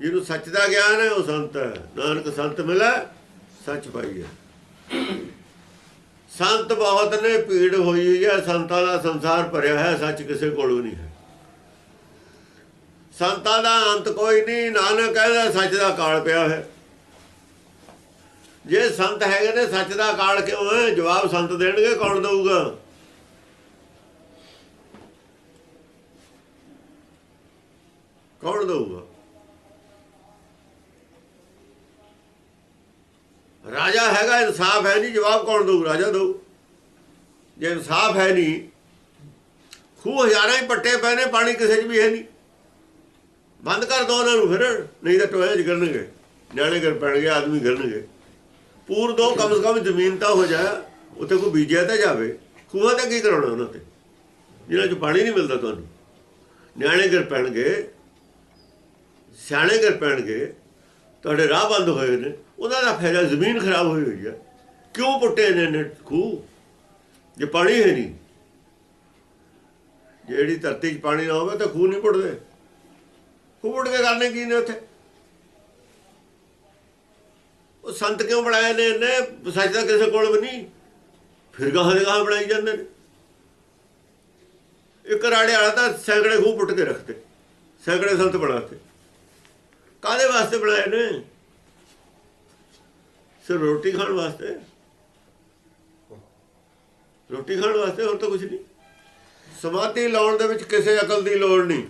ਜਿਹਨੂੰ ਸੱਚ ਦਾ ਗਿਆਨ ਹੈ, ਉਹ ਸੰਤ ਹੈ। ਨਾਨਕ ਸੰਤ ਮਿਲੇ ਸੱਚ ਪਾਈਏ ਸੰਤ ਬਹੁਤ ਨੇ, ਭੀੜ ਹੋਈ ਹੋਈ ਹੈ, ਸੰਤਾਂ ਦਾ ਸੰਸਾਰ ਭਰਿਆ ਹੈ ਸੱਚ ਕਿਸੇ ਕੋਲੋਂ ਨਹੀਂ ਹੈ। ਸੰਤਾਂ ਦਾ ਅੰਤ ਕੋਈ ਨਹੀਂ, ਨਾਨਕ ਕਹਿੰਦਾ ਸੱਚ ਦਾ ਕਾਲ ਪਿਆ ਹੈ ਜੇ ਸੰਤ ਹੈਗੇ ਨੇ, ਸੱਚ ਦਾ ਕਾਲ ਕਿਉਂ ਹੈ? ਜਵਾਬ ਸੰਤ ਦੇਣਗੇ, ਕੌਣ ਦਊਗਾ? ਕੌਣ ਦਊਗਾ? ਰਾਜਾ ਹੈਗਾ, ਇਨਸਾਫ ਹੈ ਨਹੀਂ, ਜਵਾਬ ਕੌਣ ਦਊ? ਰਾਜਾ ਦਊ। ਜੇ ਇਨਸਾਫ ਹੈ ਨਹੀਂ, ਖੂਹ ਹਜ਼ਾਰਾਂ ਹੀ ਪੱਟੇ ਪਏ ਨੇ, ਪਾਣੀ ਕਿਸੇ 'ਚ ਵੀ ਹੈ ਨਹੀਂ। ਬੰਦ ਕਰ ਦੋ ਉਹਨਾਂ ਨੂੰ ਫਿਰ, ਨਹੀਂ ਤਾਂ ਟੋਏ 'ਚ ਗਿਰਨਗੇ। ਨਿਆਣੇ ਗਿਰ ਪੈਣਗੇ, ਆਦਮੀ ਗਿਰਨਗੇ। ਪੂਰ ਦੋ, ਕਮ ਸੇ ਕਮ ਜ਼ਮੀਨ ਤਾਂ ਹੋ ਜਾਏ, ਉੱਥੇ ਕੋਈ ਬੀਜਿਆ ਤਾਂ ਜਾਵੇ। ਖੂਹਾਂ ਤੇ ਕੀ ਕਰਾਉਣਾ ਉਹਨਾਂ ਤੇ? ਜਿਹਨਾਂ 'ਚ ਪਾਣੀ ਨਹੀਂ ਮਿਲਦਾ ਤੁਹਾਨੂੰ। ਨਿਆਣੇ ਗਿਰ ਪੈਣਗੇ, ਸਿਆਣੇ ਗਿਰ ਪੈਣਗੇ, ਤੁਹਾਡੇ ਰਾਹ ਬੰਦ ਹੋਏ ਨੇ। ਉਹਨਾਂ ਦਾ ਫਾਇਦਾ ਜ਼ਮੀਨ ਖਰਾਬ ਹੋਈ ਹੋਈ ਹੈ। ਕਿਉਂ ਪੁੱਟੇ ਨੇ ਨੇ ਖੂਹ? ਜੇ ਪਾਣੀ ਹੈ ਨਹੀਂ। ਜਿਹੜੀ ਧਰਤੀ 'ਚ ਪਾਣੀ ਨਾ ਹੋਵੇ ਤਾਂ ਖੂਹ ਨਹੀਂ ਪੁੱਟਦੇ। ਖੂਹ ਪੁੱਟ ਕੇ ਕਰਨੇ ਕੀ ਨੇ ਉੱਥੇ? ਉਹ ਸੰਤ ਕਿਉਂ ਬਣਾਏ ਨੇ ਇਹਨੇ? ਸੱਚ ਤਾਂ ਕਿਸੇ ਕੋਲ ਵੀ ਨਹੀਂ। ਫਿਰ ਗਾਹਾਂ ਦੇ ਗਾਹਾਂ ਬਣਾਈ ਜਾਂਦੇ ਨੇ। ਇੱਕ ਰਾੜੇ ਵਾਲਾ ਤਾਂ ਸੈਂਕੜੇ ਖੂਹ ਪੁੱਟ ਕੇ ਰੱਖਦੇ ਸੈਂਕੜੇ ਸੰਤ ਬਣਾਤੇ। ਕਾਦੇ ਵਾਸਤੇ ਬਣਾਏ ਨੇ? ਸਿਰ ਰੋਟੀ ਖਾਣ ਵਾਸਤੇ? ਰੋਟੀ ਖਾਣ ਵਾਸਤੇ ਹੋਰ ਤਾਂ ਕੁਝ ਨਹੀਂ। ਸਮਾਧੀ ਲਾਉਣ ਦੇ ਵਿੱਚ ਕਿਸੇ ਅਕਲ ਦੀ ਲੋੜ ਨਹੀਂ।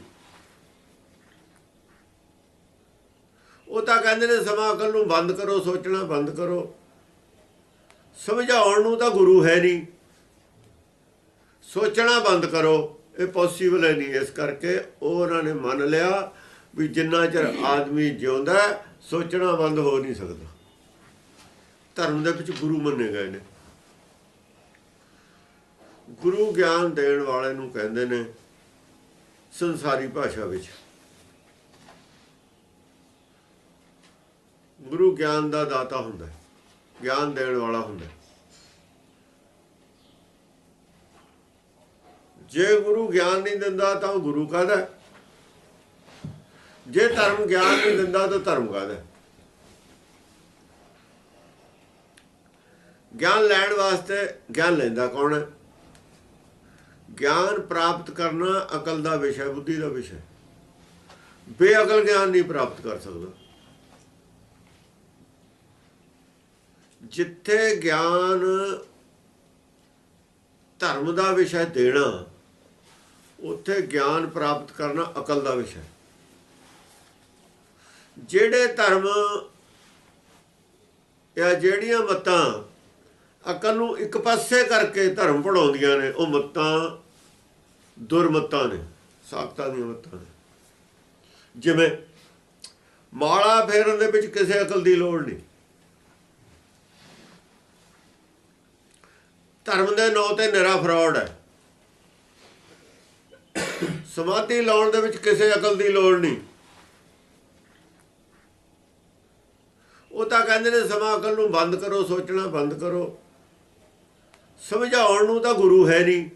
ਉਹ ਤਾਂ ਕਹਿੰਦੇ ਨੇ ਸਮਾਂ ਅਕਲ ਨੂੰ ਬੰਦ ਕਰੋ, ਸੋਚਣਾ ਬੰਦ ਕਰੋ। ਸਮਝਾਉਣ ਨੂੰ ਤਾਂ ਗੁਰੂ ਹੈ ਨਹੀਂ। ਸੋਚਣਾ ਬੰਦ ਕਰੋ, ਇਹ ਪੋਸੀਬਲ ਹੈ ਨਹੀਂ। ਇਸ ਕਰਕੇ ਉਹਨਾਂ ਨੇ ਮੰਨ ਲਿਆ ਵੀ ਜਿੰਨਾ ਚਿਰ ਆਦਮੀ ਜਿਉਂਦਾ, ਸੋਚਣਾ ਬੰਦ ਹੋ ਨਹੀਂ ਸਕਦਾ। ਧਰਮ ਦੇ ਵਿੱਚ ਗੁਰੂ ਮੰਨੇ ਗਏ ਨੇ। ਗੁਰੂ ਗਿਆਨ ਦੇਣ ਵਾਲੇ ਨੂੰ ਕਹਿੰਦੇ ਨੇ ਸੰਸਾਰੀ ਭਾਸ਼ਾ ਵਿੱਚ। ਗੁਰੂ ਗਿਆਨ ਦਾ ਦਾਤਾ ਹੁੰਦਾ ਹੈ, ਗਿਆਨ ਦੇਣ ਵਾਲਾ ਹੁੰਦਾ ਹੈ। ਜੇ ਗੁਰੂ ਗਿਆਨ ਨਹੀਂ ਦਿੰਦਾ ਤਾਂ ਉਹ ਗੁਰੂ ਕਾਹਦਾ ਜੇ ਧਰਮ ਗਿਆਨ ਨਹੀਂ ਦਿੰਦਾ ਤਾਂ ਧਰਮ ਕਾਹਦਾ ਗਿਆਨ ਲੈਣ ਵਾਸਤੇ ਗਿਆਨ ਲੈਂਦਾ ਕੌਣ ਹੈ? ਗਿਆਨ ਪ੍ਰਾਪਤ ਕਰਨਾ ਅਕਲ ਦਾ ਵਿਸ਼ਾ ਬੁੱਧੀ ਦਾ ਵਿਸ਼ਾ ਬੇਅਕਲ ਗਿਆਨ ਨਹੀਂ ਪ੍ਰਾਪਤ ਕਰ ਸਕਦਾ। ਜਿੱਥੇ ਗਿਆਨ ਧਰਮ ਦਾ ਵਿਸ਼ਾ ਦੇਣਾ, ਉੱਥੇ ਗਿਆਨ ਪ੍ਰਾਪਤ ਕਰਨਾ ਅਕਲ ਦਾ ਵਿਸ਼ਾ ਜਿਹੜੇ ਧਰਮ ਜਾਂ ਜਿਹੜੀਆਂ ਮਤਾਂ ਅਕਲ ਨੂੰ ਇੱਕ ਪਾਸੇ ਕਰਕੇ ਧਰਮ ਪੜਾਉਂਦੀਆਂ ਨੇ, ਉਹ ਮਤਾਂ, ਦੁਰਮਤਾਂ ਨੇ, ਸਾਖਤਾਂ ਦੀਆਂ ਮਤਾਂ ਨੇ। ਜਿਵੇਂ ਮਾਲਾ ਫੇਰਨ ਦੇ ਵਿੱਚ ਕਿਸੇ ਅਕਲ ਦੀ ਲੋੜ ਨਹੀਂ। ਧਰਮ ਦੇ ਨਾਂ ਤੇ ਨਿਰਾ ਫਰਾਡ ਹੈ। ਸਮਾਧੀ ਲਾਉਣ ਦੇ ਵਿੱਚ ਕਿਸੇ ਅਕਲ ਦੀ ਲੋੜ ਨਹੀਂ। ਉਹ ਤਾਂ ਕਹਿੰਦੇ ਨੇ ਸਮਾਂ ਅਕਲ ਨੂੰ ਬੰਦ ਕਰੋ, ਸੋਚਣਾ ਬੰਦ ਕਰੋ। ਸਮਝਾਉਣ ਨੂੰ ਤਾਂ ਗੁਰੂ ਹੈ ਨਹੀਂ।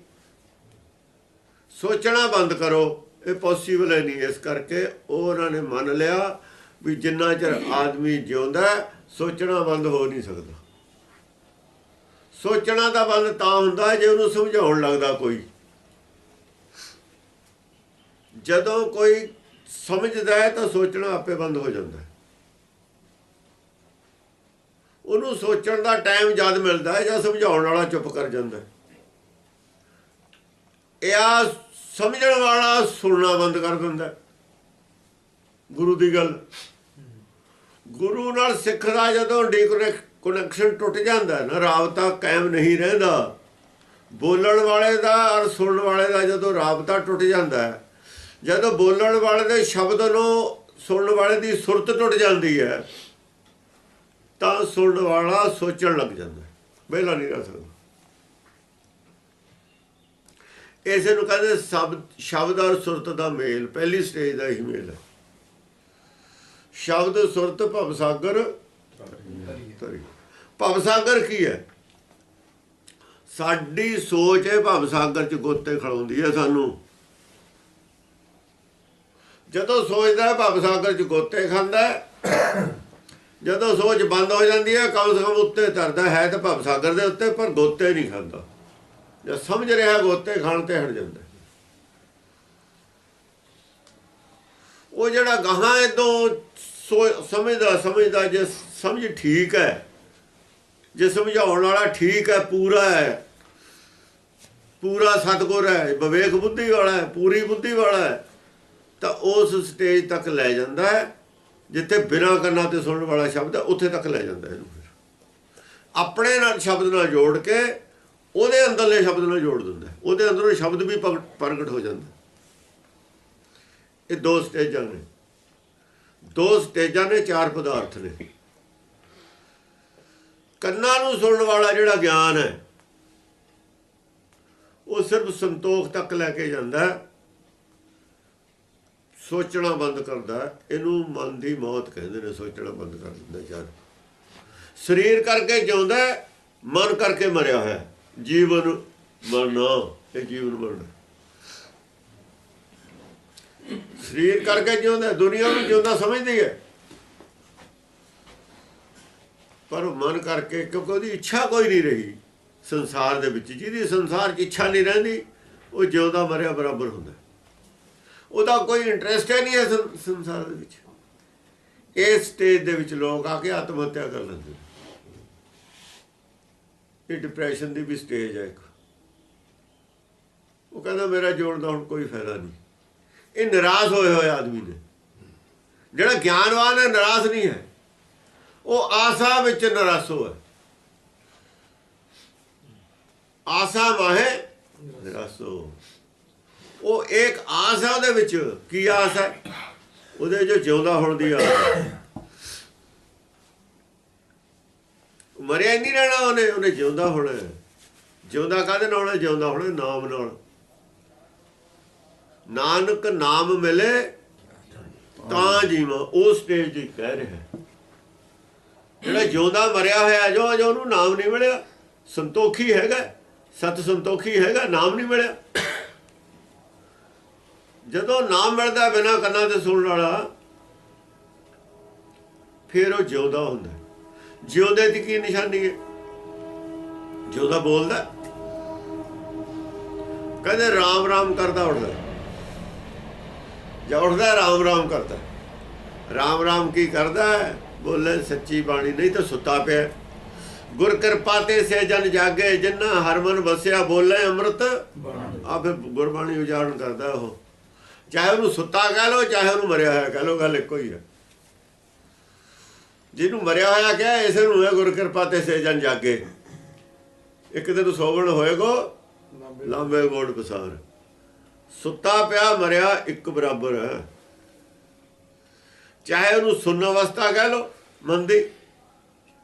ਸੋਚਣਾ ਬੰਦ ਕਰੋ, ਇਹ ਪੋਸੀਬਲ ਹੈ ਨਹੀਂ। ਇਸ ਕਰਕੇ ਉਹਨਾਂ ਨੇ ਮੰਨ ਲਿਆ ਵੀ ਜਿੰਨਾ ਚਿਰ ਆਦਮੀ ਜਿਉਂਦਾ, ਸੋਚਣਾ ਬੰਦ ਹੋ ਨਹੀਂ ਸਕਦਾ। ਸੋਚਣਾ ਤਾਂ ਬੰਦ ਤਾਂ ਹੁੰਦਾ ਜੇ ਉਹਨੂੰ ਸਮਝਾਉਣ ਲੱਗਦਾ ਕੋਈ। ਜਦੋਂ ਕੋਈ ਸਮਝਦਾ ਹੈ ਤਾਂ ਸੋਚਣਾ ਆਪੇ ਬੰਦ ਹੋ ਜਾਂਦਾ ਹੈ। ਉਹਨੂੰ ਸੋਚਣ ਦਾ ਟਾਈਮ ਜਦ ਮਿਲਦਾ ਹੈ ਜਾਂ ਸਮਝਾਉਣ ਵਾਲਾ ਚੁੱਪ ਕਰ ਜਾਂਦਾ ਹੈ। ਇਹ ਆ ਸਮਝਣ ਵਾਲਾ ਸੁਣਨਾ ਬੰਦ ਕਰ ਦਿੰਦਾ ਗੁਰੂ ਦੀ ਗੱਲ। ਗੁਰੂ ਨਾਲ ਸਿੱਖ ਦਾ ਜਦੋਂ ਕਨੈਕਸ਼ਨ ਟੁੱਟ ਜਾਂਦਾ ਨਾ, ਰਾਬਤਾ ਕਾਇਮ ਨਹੀਂ ਰਹਿੰਦਾ। ਬੋਲਣ ਵਾਲੇ ਦਾ ਔਰ ਸੁਣਨ ਵਾਲੇ ਦਾ ਜਦੋਂ ਰਾਬਤਾ ਟੁੱਟ ਜਾਂਦਾ ਜਦੋਂ ਬੋਲਣ ਵਾਲੇ ਦੇ ਸ਼ਬਦ ਨੂੰ ਸੁਣਨ ਵਾਲੇ ਦੀ ਸੁਰਤ ਟੁੱਟ ਜਾਂਦੀ ਹੈ ਤਾਂ ਸੁਣਨ ਵਾਲਾ ਸੋਚਣ ਲੱਗ ਜਾਂਦਾ। ਹੈ ਵਿਹਲਾ ਨਹੀਂ ਰਹਿ ਸਕਦਾ। ਇਸੇ ਨੂੰ ਕਹਿੰਦੇ ਸ਼ਬਦ ਸ਼ਬਦ ਔਰ ਸੁਰਤ ਦਾ ਮੇਲ। ਪਹਿਲੀ ਸਟੇਜ ਦਾ ਹੀ ਮੇਲ ਹੈ। ਸ਼ਬਦ, ਸੁਰਤ, ਭਵ ਸਾਗਰ ਭਵ ਸਾਗਰ ਕੀ ਹੈ? ਸਾਡੀ ਸੋਚ ਹੈ ਭਵ ਸਾਗਰ ਚ ਗੋਤੇ ਖੜਾਉਂਦੀ ਹੈ ਸਾਨੂੰ। ਜਦੋਂ ਸੋਚਦਾ ਭਵ ਸਾਗਰ ਚ ਗੋਤੇ ਖਾਂਦਾ ਜਦੋਂ ਸੋਚ ਬੰਦ ਹੋ ਜਾਂਦੀ ਹੈ, ਕਮ ਸੇ ਕਮ ਉੱਤੇ ਤਰਦਾ ਹੈ ਤਾਂ ਭਵ ਸਾਗਰ ਦੇ ਉੱਤੇ, ਪਰ ਗੋਤੇ ਨਹੀਂ ਖਾਂਦਾ। ਜੇ ਸਮਝ ਰਿਹਾ ਗੋਤੇ ਖਾਣ ਤੇ ਹਟ ਜਾਂਦਾ ਉਹ ਜਿਹੜਾ ਗਾਹਾਂ ਇਦੋਂ ਸਮਝਦਾ ਸਮਝਦਾ, ਜੇ ਸਮਝ ਠੀਕ ਹੈ, ਜੇ ਸਮਝਾਉਣ ਵਾਲਾ ਠੀਕ ਹੈ, ਪੂਰਾ ਹੈ, ਪੂਰਾ ਸਤਗੁਰ ਹੈ, ਵਿਵੇਕ ਬੁੱਧੀ ਵਾਲਾ ਹੈ, ਪੂਰੀ ਬੁੱਧੀ ਵਾਲਾ ਹੈ, ਤਾਂ ਉਸ ਸਟੇਜ ਤੱਕ ਲੈ ਜਾਂਦਾ ਹੈ। ਜਿੱਥੇ ਬਿਨਾਂ ਕੰਨਾਂ ਤੇ ਸੁਣਨ ਵਾਲਾ ਸ਼ਬਦ ਹੈ, ਉੱਥੇ ਤੱਕ ਲੈ ਜਾਂਦਾ ਇਹਨੂੰ ਫਿਰ। ਆਪਣੇ ਨਾਲ ਸ਼ਬਦ ਨਾਲ ਜੋੜ ਕੇ ਉਹਦੇ ਅੰਦਰਲੇ ਸ਼ਬਦ ਨਾਲ ਜੋੜ ਦਿੰਦਾ ਉਹਦੇ ਅੰਦਰੋਂ ਸ਼ਬਦ ਵੀ ਪ੍ਰਗ- ਪ੍ਰਗਟ ਹੋ ਜਾਂਦਾ ਇਹ ਦੋ ਸਟੇਜਾਂ ਨੇ। ਦੋ ਸਟੇਜਾਂ ਨੇ, ਚਾਰ ਪਦਾਰਥ ਨੇ। ਕੰਨਾਂ ਨੂੰ ਸੁਣਨ ਵਾਲਾ ਜਿਹੜਾ ਗਿਆਨ ਹੈ, ਉਹ ਸਿਰਫ ਸੰਤੋਖ ਤੱਕ ਲੈ ਕੇ ਜਾਂਦਾ ਹੈ। ਸੋਚਣਾ ਬੰਦ ਕਰਦਾ ਇਹਨੂੰ ਮਨ ਦੀ ਮੌਤ ਕਹਿੰਦੇ ਨੇ ਸੋਚਣਾ ਬੰਦ ਕਰ ਦਿੰਦਾ ਜਦ ਸਰੀਰ ਕਰਕੇ ਜਿਉਂਦਾ ਮਨ ਕਰਕੇ ਮਰਿਆ ਹੋਇਆ ਜੀਵਨ ਮਰਨਾ ਇਹ ਜੀਵਨ ਮਰਨਾ। ਸਰੀਰ ਕਰਕੇ ਜਿਉਂਦਾ ਹੈ, ਦੁਨੀਆ ਨੂੰ ਜਿਉਂਦਾ ਸਮਝਦੀ ਹੈ। ਪਰ ਮਨ ਕਰਕੇ ਕਿਉਂਕਿ ਉਹਦੀ ਇੱਛਾ ਕੋਈ ਨਹੀਂ ਰਹੀ ਸੰਸਾਰ ਦੇ ਵਿੱਚ। ਜਿਹਦੀ ਸੰਸਾਰ 'ਚ ਇੱਛਾ ਨਹੀਂ ਰਹਿੰਦੀ ਉਹ ਜਿਉਂਦਾ ਮਰਿਆ ਬਰਾਬਰ ਹੁੰਦਾ ਉਹਦਾ ਕੋਈ ਇੰਟਰਸਟ ਹੀ ਨਹੀਂ ਹੈ ਸੰਸਾਰ ਦੇ ਵਿੱਚ। ਇਸ ਸਟੇਜ ਦੇ ਵਿੱਚ ਲੋਕ ਆ ਕੇ ਆਤਮ ਹੱਤਿਆ ਕਰ ਲੈਂਦੇ ਇਹ ਡਿਪਰੈਸ਼ਨ ਦੀ ਵੀ ਸਟੇਜ ਹੈ ਇੱਕ। ਉਹ ਕਹਿੰਦਾ ਮੇਰਾ ਜੋੜ ਦਾ ਹੁਣ ਕੋਈ ਫਾਇਦਾ ਨਹੀਂ। ਇਹ ਨਿਰਾਸ਼ ਹੋਏ ਹੋਏ ਆਦਮੀ ਨੇ। ਜਿਹੜਾ ਗਿਆਨਵਾਨ ਹੈ, ਨਿਰਾਸ਼ ਨਹੀਂ ਹੈ। ਉਹ ਆਸਾ ਵਿੱਚ ਨਿਰਾਸ਼ੋ ਹੈ ਆਸਾ ਮਾਹੇ ਨਿਰਾਸ਼ੋ ਉਹ ਇੱਕ ਆਸ ਹੈ ਉਹਦੇ ਵਿੱਚ। ਕੀ ਆਸ ਹੈ ਉਹਦੇ ਜੋ ਜਿਉਂਦਾ ਹੋਣ ਦੀ ਆਸ ਹੈ ਮਰਿਆ ਹੀ ਨਹੀਂ ਰਹਿਣਾ ਉਹਨੇ ਉਹਨੇ ਜਿਉਂਦਾ ਹੋਣਾ। ਜਿਉਂਦਾ ਕਾਹਦੇ ਨਾਲ? ਜਿਉਂਦਾ ਹੋਣਾ ਨਾਮ ਨਾਲ। ਨਾਨਕ ਨਾਮ ਮਿਲੇ, ਤਾਂ ਜੀਵਾਂ ਉਹ ਸਟੇਜ ਦੀ ਕਹਿ ਰਿਹਾ। ਜਿਹੜਾ ਜਿਉਂਦਾ ਮਰਿਆ ਹੋਇਆ, ਜੋ ਜੋ ਉਹਨੂੰ ਨਾਮ ਨਹੀਂ ਮਿਲਿਆ, ਸੰਤੋਖੀ ਹੈਗਾ, ਸਤ ਸੰਤੋਖੀ ਹੈਗਾ, ਨਾਮ ਨਹੀਂ ਮਿਲਿਆ। ਜਦੋਂ ਨਾਮ ਮਿਲਦਾ ਬਿਨਾਂ ਕੰਨਾਂ ਤੇ ਸੁਣਨ ਵਾਲਾ ਫਿਰ ਉਹ ਜਿਉਂਦਾ ਹੁੰਦਾ। ਜਿਉਂਦੇ ਦੀ ਕੀ ਨਿਸ਼ਾਨੀ ਹੈ ਜਿਉਂਦਾ ਬੋਲਦਾ। ਕਹਿੰਦੇ ਰਾਮ ਰਾਮ ਕਰਦਾ ਉੱਠਦਾ। ਜਾਂ ਉੱਠਦਾ ਰਾਮ ਰਾਮ ਕਰਦਾ। ਰਾਮ ਰਾਮ ਕੀ ਕਰਦਾ? ਬੋਲੇ ਸੱਚੀ ਬਾਣੀ ਨਹੀਂ ਤਾਂ ਸੁੱਤਾ ਪਿਆ। ਗੁਰ ਕਿਰਪਾ ਤੇ ਸੇ ਜਨ ਜਾਗੇ ਜਿਨ੍ਹਾਂ ਹਰਮਨ ਵਸਿਆ ਬੋਲੇ ਅੰਮ੍ਰਿਤ ਆ ਫਿਰ ਗੁਰਬਾਣੀ ਉਚਾਰਨ ਕਰਦਾ ਉਹ ਚਾਹੇ ਉਹਨੂੰ ਸੁੱਤਾ ਕਹਿ ਲੋ ਚਾਹੇ ਉਹਨੂੰ ਮਰਿਆ ਹੋਇਆ ਕਹਿ ਲੋ ਗੱਲ ਇੱਕੋ ਹੀ ਹੈ ਜਿਹਨੂੰ ਮਰਿਆ ਹੋਇਆ ਕਿਹਾ ਇਸੇ ਨੂੰ ਹੈ ਗੁਰ ਕਿਰਪਾ ਤੇ ਸੇ ਜਨ ਜਾਗੇ। ਇੱਕ ਦਿਨ ਸੋਵਣ ਹੋਏਗੋ ਲਾਂਬੇ ਗੋੜ ਪਸਾਰ। ਸੁੱਤਾ ਪਿਆ ਮਰਿਆ ਇੱਕ ਬਰਾਬਰ ਹੈ। ਚਾਹੇ ਉਹਨੂੰ ਸੁਣਨ ਅਵਸਥਾ ਕਹਿ ਲੋ ਮੰਦੀ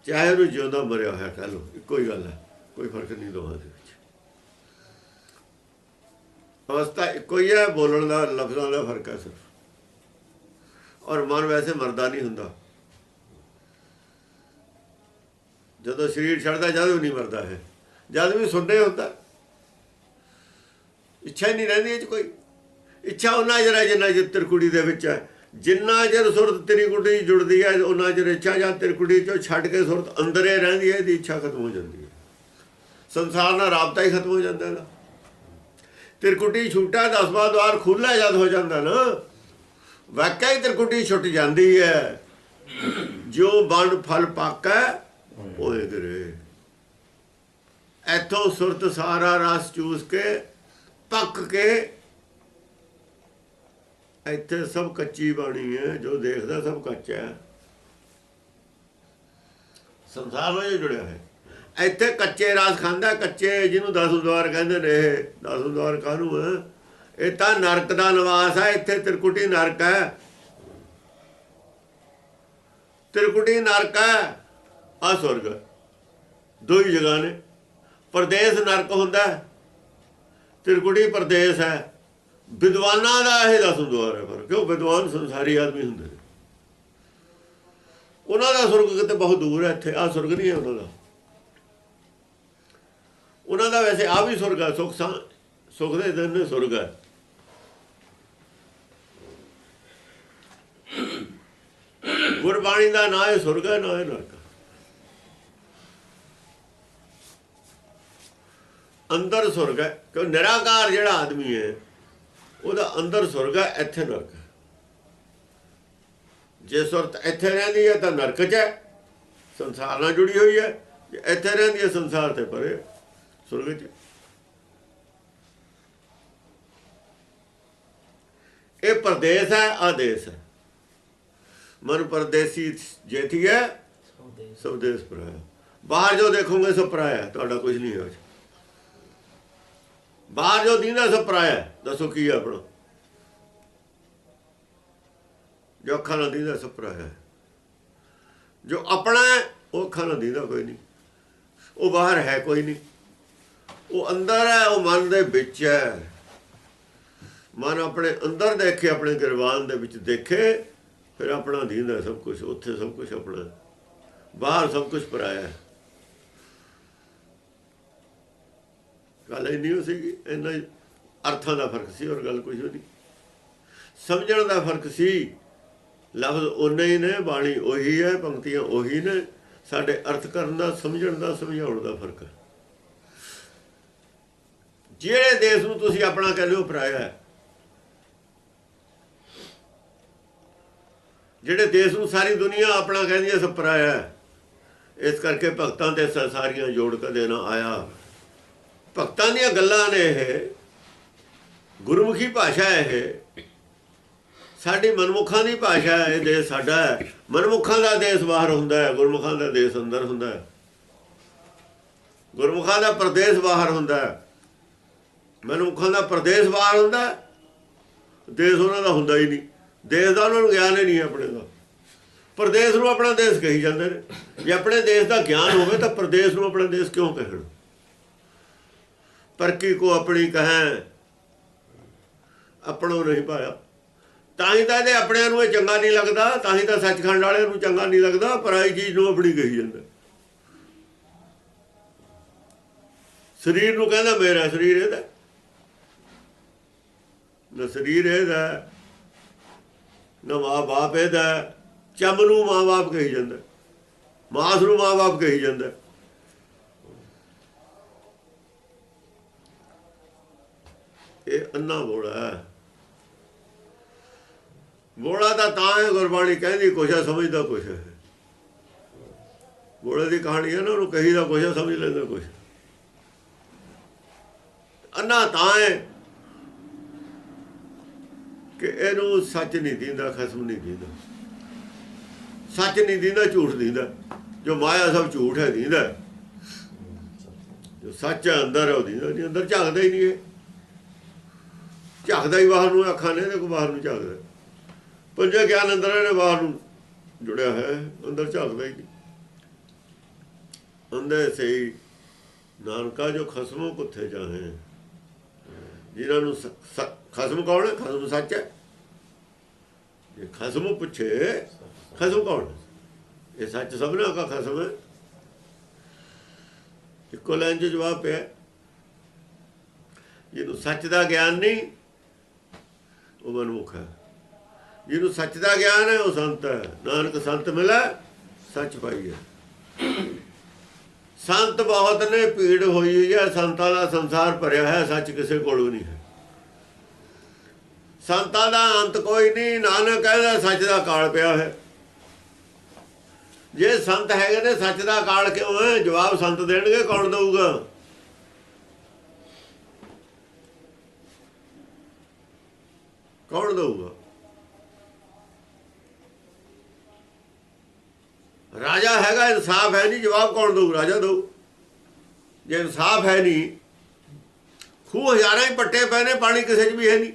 ਚਾਹੇ ਉਹਨੂੰ ਜਿਉਂਦਾ ਮਰਿਆ ਹੋਇਆ ਕਹਿ ਲੋ ਇੱਕੋ ਹੀ ਗੱਲ ਹੈ। ਕੋਈ ਫ਼ਰਕ ਨਹੀਂ ਦੋਹਾਂ ਦੇ ਅਵਸਥਾ ਇੱਕੋ ਹੀ ਹੈ, ਬੋਲਣ ਦਾ, ਲਫ਼ਜ਼ਾਂ ਦਾ ਫ਼ਰਕ ਹੈ ਸਿਰਫ। ਔਰ ਮਨ ਵੈਸੇ ਮਰਦਾ ਨਹੀਂ ਹੁੰਦਾ। ਜਦੋਂ ਸਰੀਰ ਛੱਡਦਾ, ਜਦ ਵੀ ਨਹੀਂ ਮਰਦਾ ਹੈ ਜਦ ਵੀ ਸੁਣਨੇ ਹੁੰਦਾ। ਇੱਛਾ ਹੀ ਨਹੀਂ ਰਹਿੰਦੀ ਇਹ ਚ ਕੋਈ। ਇੱਛਾ ਉਹਨਾਂ ਜਰਾ ਜਿੰਨਾ ਚਿਰ ਕੁੜੀ ਦੇ ਵਿੱਚ ਹੈ। ਜਿੰਨਾ ਚਿਰ ਸੁਰਤ ਤੇਰੀ ਕੁੜੀ ਜੁੜਦੀ ਹੈ, ਉਹਨਾਂ ਚਿਰ ਇੱਛਾ ਜਾਂ ਤੇਰੀ ਚੋਂ ਛੱਡ ਕੇ ਸੁਰਤ ਅੰਦਰੇ ਰਹਿੰਦੀ ਹੈ, ਇਹਦੀ ਇੱਛਾ ਖਤਮ ਹੋ ਜਾਂਦੀ ਹੈ। ਸੰਸਾਰ ਨਾਲ ਰਾਬਤਾ ਹੀ ਖਤਮ ਹੋ ਜਾਂਦਾ ਇਹਦਾ। ਤਿਰਕੁਟੀ ਛੂਟਾ ਦਸਵਾਂ ਦਵਾਰ ਖੁੱਲਾ ਜਦ ਹੋ ਜਾਂਦਾ ਨਾ, ਵਾਕਿਆ ਹੀ ਤਿਰਕੁਟੀ ਛੁੱਟ ਜਾਂਦੀ ਹੈ। ਜੋ ਬਣ ਫਲ ਪਾਕੈ ਹੋਏ ਗਰੇ ਐਥੋਂ ਸੁਰਤ ਸਾਰਾ ਰਸ ਚੂਸ ਕੇ, ਪੱਕ ਕੇ, ਇੱਥੇ ਸਭ ਕੱਚੀ ਬਾਣੀ ਹੈ, ਜੋ ਦੇਖਦਾ ਸਭ ਕੱਚਾ ਹੈ। ਸੰਸਾਰ ਨਾਲ ਜੁੜਿਆ ਹੈ। ਇੱਥੇ ਕੱਚੇ ਰਸ ਖਾਂਦਾ, ਕੱਚੇ ਜਿਹਨੂੰ ਦਸ ਦਵਾਰ ਕਹਿੰਦੇ ਨੇ ਇਹ, ਦਸ ਦਵਾਰ ਕਾਹਨੂੰ ਹੈ ਇਹ ਤਾਂ ਨਰਕ ਦਾ ਨਿਵਾਸ ਹੈ ਇੱਥੇ ਤ੍ਰਿਕੁਟੀ ਨਰਕ ਹੈ। ਤ੍ਰਿਕੁਟੀ ਨਰਕ ਹੈ। ਆ ਸੁਰਗ, ਦੋ ਹੀ ਜਗ੍ਹਾ ਨੇ। ਪਰਦੇਸ ਨਰਕ ਹੁੰਦਾ ਤ੍ਰਿਕੁਟੀ ਤਿਰਕੁਟੀ ਪਰਦੇਸ ਹੈ। ਵਿਦਵਾਨਾਂ ਦਾ ਇਹ ਦਸ ਦਵਾਰ ਹੈ ਪਰ ਕਿਉਂ? ਵਿਦਵਾਨ ਸੰਸਾਰੀ ਆਦਮੀ ਹੁੰਦੇ ਨੇ। ਉਹਨਾਂ ਦਾ ਸੁਰਗ ਕਿਤੇ ਬਹੁਤ ਦੂਰ ਹੈ ਇੱਥੇ ਆ ਸੁਰਗ ਨਹੀਂ ਹੈ ਉਹਨਾਂ ਦਾ। ਉਹਨਾਂ ਦਾ ਵੈਸੇ ਆ ਵੀ ਸੁਰਗ ਹੈ ਸੁਖ ਸਾਂ, ਸੁਖ ਦੇ ਦਿਨ ਸੁਰਗ ਹੈ ਗੁਰਬਾਣੀ ਦਾ ਨਾਂ ਹੈ ਸੁਰਗ ਹੈ ਨਾ ਹੈ ਨਰਕ ਅੰਦਰ ਸੁਰਗ ਹੈ ਕਿ ਨਿਰਾਕਾਰ ਜਿਹੜਾ ਆਦਮੀ ਹੈ, ਉਹਦਾ ਅੰਦਰ ਸੁਰਗ ਹੈ ਇੱਥੇ ਨਰਕ ਜੇ ਸੁਰਤ ਇੱਥੇ ਰਹਿੰਦੀ ਹੈ ਤਾਂ ਨਰਕ 'ਚ ਹੈ, ਸੰਸਾਰ ਨਾਲ ਜੁੜੀ ਹੋਈ ਹੈ, ਜੇ ਇੱਥੇ ਰਹਿੰਦੀ ਹੈ, ਸੰਸਾਰ ਤੇ ਪਰੇ ਸੁਰਗ 'ਚ ਇਹ ਪਰਦੇਸ ਹੈ ਆਦੇਸ ਹੈ। ਮਨ ਪਰਦੇਸੀ ਜੇਠੀ ਹੈ ਸਭ ਦੇਸ ਪਰਾਇਆ ਬਾਹਰ ਜੋ ਦੇਖੋਗੇ ਸਭ ਪਰਾਇਆ ਤੁਹਾਡਾ ਕੁਝ ਨਹੀਂ ਹੈ। ਉਹ 'ਚ। ਬਾਹਰ ਜੋ ਦੀਨਾ ਸਭ ਪਰਾਇਆ। ਦੱਸੋ ਕੀ ਹੈ ਆਪਣਾ? ਜੋ ਅੱਖਾਂ ਨਾਲ ਦੀਦਾ ਸਭ ਪਰਾਇਆ। ਜੋ ਆਪਣਾ ਉਹ ਅੱਖਾਂ ਨਾਲ ਦੀਦਾ ਕੋਈ ਨਹੀਂ। ਉਹ ਬਾਹਰ ਹੈ ਕੋਈ ਨਹੀਂ। ਉਹ ਅੰਦਰ ਹੈ, ਉਹ ਮਨ ਦੇ ਵਿੱਚ ਹੈ। ਮਨ ਆਪਣੇ ਅੰਦਰ ਦੇਖੇ, ਆਪਣੇ ਗਿਰਵਾਨ ਦੇ ਵਿੱਚ ਦੇਖੇ, ਫਿਰ ਆਪਣਾ ਦੀਦਾ ਸਭ ਕੁਝ ਉੱਥੇ ਸਭ ਕੁਝ ਆਪਣਾ, ਬਾਹਰ ਸਭ ਕੁਝ ਪਰਾਇਆ ਹੈ। ਗੱਲ ਇਹ ਨਹੀਂ ਹੋ ਸੀਗੀ ਇਹਨਾਂ ਅਰਥਾਂ ਦਾ ਫ਼ਰਕ ਸੀ ਔਰ ਗੱਲ ਕੁਝ ਨਹੀਂ। ਸਮਝਣ ਦਾ ਫ਼ਰਕ ਸੀ। ਲਫ਼ਜ਼ ਉਨੇ ਹੀ ਨੇ, ਬਾਣੀ ਉਹੀ ਹੈ, ਪੰਕਤੀਆਂ ਉਹੀ ਨੇ। ਸਾਡੇ ਅਰਥ ਕਰਨ ਦਾ, ਸਮਝਣ ਦਾ, ਸਮਝਾਉਣ ਦਾ ਫ਼ਰਕ ਹੈ। ਜਿਹੜੇ ਦੇਸ਼ ਨੂੰ ਤੁਸੀਂ ਆਪਣਾ ਕਹਿੰਦੇ ਹੋ ਪਰਾਇਆ ਹੈ, ਜਿਹੜੇ ਦੇਸ਼ ਨੂੰ ਸਾਰੀ ਦੁਨੀਆ ਆਪਣਾ ਕਹਿੰਦੀ ਹੈ ਸਪਰਾਇਆ ਹੈ, ਇਸ ਕਰਕੇ ਭਗਤਾਂ ਦੇ ਸੰਸਾਰੀਆਂ ਜੋੜ ਕਦੇ ਨਾ ਆਇਆ। ਭਗਤਾਂ ਦੀਆਂ ਗੱਲਾਂ ਨੇ ਇਹ, ਗੁਰਮੁਖੀ ਭਾਸ਼ਾ ਇਹ। ਸਾਡੀ ਮਨਮੁਖਾਂ ਦੀ ਭਾਸ਼ਾ ਇਹ ਦੇਸ਼ ਸਾਡਾ ਹੈ। ਮਨਮੁਖਾਂ ਦਾ ਦੇਸ਼ ਬਾਹਰ ਹੁੰਦਾ ਹੈ, ਗੁਰਮੁਖਾਂ ਦਾ ਦੇਸ਼ ਅੰਦਰ ਹੁੰਦਾ ਹੈ। ਗੁਰਮੁਖਾਂ ਦਾ ਪ੍ਰਦੇਸ਼ ਬਾਹਰ ਹੁੰਦਾ ਹੈ। ਮਨਮੁਖਾਂ ਦਾ ਪ੍ਰਦੇਸ਼ ਬਾਹਰ ਹੁੰਦਾ ਦੇਸ਼ ਉਹਨਾਂ ਦਾ ਹੁੰਦਾ ਹੀ ਨਹੀਂ। ਦੇਸ਼ ਦਾ ਉਹਨਾਂ ਨੂੰ ਗਿਆਨ ਹੀ ਨਹੀਂ ਆਪਣੇ ਦਾ। ਪ੍ਰਦੇਸ਼ ਨੂੰ ਆਪਣਾ ਦੇਸ਼ ਕਹੀ ਜਾਂਦੇ ਨੇ। ਜੇ ਆਪਣੇ ਦੇਸ਼ ਦਾ ਗਿਆਨ ਹੋਵੇ ਤਾਂ ਪ੍ਰਦੇਸ਼ ਨੂੰ ਆਪਣਾ ਦੇਸ਼ ਕਿਉਂ ਕਹਿਣ? ਪਰ ਕੀ ਕੋ ਆਪਣੀ ਕਹੈ, ਆਪਣੋ ਨਹੀਂ ਭਾਇਆ। ਤਾਂ ਹੀ ਤਾਂ ਇਹਦੇ ਆਪਣਿਆਂ ਨੂੰ ਇਹ ਚੰਗਾ ਨਹੀਂ ਲੱਗਦਾ, ਤਾਂ ਹੀ ਤਾਂ ਸੱਚਖੰਡ ਵਾਲਿਆਂ ਨੂੰ ਚੰਗਾ ਨਹੀਂ ਲੱਗਦਾ ਪਰਾਈ ਚੀਜ਼ ਨੂੰ ਆਪਣੀ ਕਹੀ ਜਾਂਦਾ। ਸਰੀਰ ਨੂੰ ਕਹਿੰਦਾ ਮੇਰਾ ਸਰੀਰ ਇਹਦਾ। ਨਾ ਸਰੀਰ ਇਹਦਾ, ਨਾ ਮਾਂ ਬਾਪ ਇਹਦਾ, ਚਮ ਨੂੰ ਮਾਂ ਬਾਪ ਕਹੀ ਜਾਂਦਾ, ਮਾਸ ਨੂੰ ਮਾਂ ਬਾਪ ਕਹੀ ਜਾਂਦਾ। ਇਹ ਅੰਨਾ ਬੋੜਾ ਹੈ। ਬੋੜਾ ਤਾਂ ਤਾਂ ਹੈ ਗੁਰਬਾਣੀ ਕਹਿੰਦੀ, ਕੁਛ ਹੈ, ਸਮਝਦਾ ਕੁਛ ਹੈ। ਬੋੜੇ ਦੀ ਕਹਾਣੀ ਹੈ ਨਾ, ਉਹਨੂੰ ਕਹੀਦਾ ਕੁਛ ਹੈ, ਸਮਝ ਲੈਂਦਾ ਕੁਛ ਅੰਨਾ ਤਾਂ ਹੈ। ਕਿ ਇਹਨੂੰ ਸੱਚ ਨਹੀਂ ਦਿੰਦਾ ਖਸਮ ਨਹੀਂ ਦਿੰਦਾ। ਸੱਚ ਨਹੀਂ ਦਿੰਦਾ ਝੂਠ ਦਿੰਦਾ। ਜੋ ਮਾਇਆ ਸਭ ਝੂਠ ਹੈ ਦਿੰਦਾ ਜੋ ਸੱਚ ਅੰਦਰ ਹੈ ਉਹ ਦਿੰਦਾ। ਨਹੀਂ ਅੰਦਰ ਝਾਕਦਾ ਹੀ ਨਹੀਂ ਇਹ। ਝਾਕਦਾ ਹੀ ਬਾਹਰ ਨੂੰ ਹੈ, ਅੱਖਾਂ ਨੇ ਇਹਦੇ ਬਾਹਰ ਨੂੰ ਝਾਕਦਾ ਪੰਜੇ ਗਿਆਨ ਅੰਦਰ ਨੇ ਬਾਹਰ ਨੂੰ ਜੁੜਿਆ ਹੈ ਅੰਦਰ ਝਾਕਦਾ ਹੀ ਨਹੀਂ। ਅੰਦਰ ਸਹੀ ਨਾਨਕਾ ਜੋ ਖਸਮੋ ਕੁੱਥੇ ਜਾਹੇ। ਜਿਨ੍ਹਾਂ ਨੂੰ ਖਸਮ ਕੌਣ ਹੈ ਖਸਮ ਸੱਚ ਹੈ ਜੇ ਖਸਮ ਪੁੱਛੇ ਖਸਮ ਕੌਣ ਇਹ ਸੱਚ ਸਭਨਾ ਦਾ ਖਸਮ ਹੈ ਇੱਕੋ ਲਾਈਨ 'ਚ ਜਵਾਬ ਪਿਆ ਜਿਹਨੂੰ ਸੱਚ ਦਾ ਗਿਆਨ ਨਹੀਂ ਉਹ ਮਨਮੁਖ ਹੈ ਜਿਹਨੂੰ ਸੱਚ ਦਾ ਗਿਆਨ ਹੈ ਉਹ ਸੰਤ ਹੈ ਨਾਨਕ ਸੰਤ ਮਿਲਾ ਸੱਚ ਪਾਈਏ ਸੰਤ ਬਹੁਤ ਨੇ, ਭੀੜ ਹੋਈ ਹੋਈ ਹੈ, ਸੰਤਾਂ ਦਾ ਸੰਸਾਰ ਭਰਿਆ ਹੈ ਸੱਚ ਕਿਸੇ ਕੋਲ ਵੀ ਨਹੀਂ ਹੈ। ਸੰਤਾਂ ਦਾ ਅੰਤ ਕੋਈ ਨਹੀਂ, ਨਾਨਕ ਕਹਿੰਦਾ ਸੱਚ ਦਾ ਕਾਲ ਪਿਆ ਹੈ। ਜੇ ਸੰਤ ਹੈਗੇ ਨੇ ਸੱਚ ਦਾ ਕਾਲ ਕਿਉਂ ਹੈ? ਜਵਾਬ ਸੰਤ ਦੇਣਗੇ, ਕੌਣ ਦਊਗਾ? ਕੌਣ ਦਊਗਾ? ਰਾਜਾ ਹੈਗਾ, ਇਨਸਾਫ ਹੈ ਨਹੀਂ, ਜਵਾਬ ਕੌਣ ਦਊ? ਰਾਜਾ ਦਊ। ਜੇ ਇਨਸਾਫ ਹੈ ਨਹੀਂ, ਖੂਹ ਹਜ਼ਾਰਾਂ ਹੀ ਪੱਟੇ ਪਏ ਨੇ, ਪਾਣੀ ਕਿਸੇ 'ਚ ਵੀ ਹੈ ਨਹੀਂ।